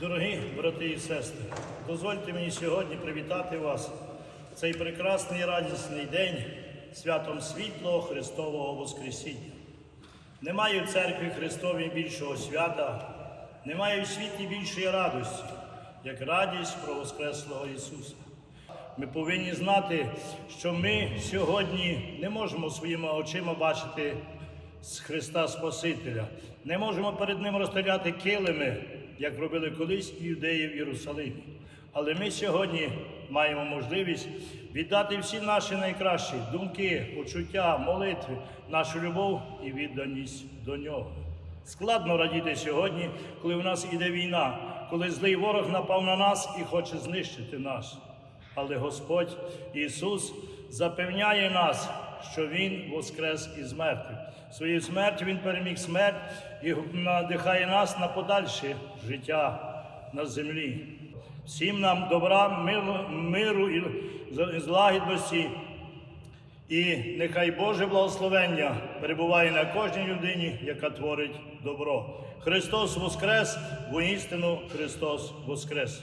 Дорогі брати і сестри, дозвольте мені сьогодні привітати вас в цей прекрасний радісний день святом світлого Христового Воскресіння. Немає в церкві Христовій більшого свята, немає в світі більшої радості, як радість про Воскреслого Ісуса. Ми повинні знати, що ми сьогодні не можемо своїми очима бачити з Христа Спасителя, не можемо перед Ним розстріляти килими, як робили колись іудеї в Єрусалимі. Але ми сьогодні маємо можливість віддати всі наші найкращі думки, почуття, молитви, нашу любов і відданість до нього. Складно радіти сьогодні, коли в нас іде війна, коли злий ворог напав на нас і хоче знищити нас. Але Господь Ісус запевняє нас, що Він воскрес із мертвих. Своєю смертю Він переміг смерть і надихає нас на подальше життя на землі. Всім нам добра, миру, миру і злагідності. І нехай Боже благословення перебуває на кожній людині, яка творить добро. Христос Воскрес, воістину Христос Воскрес!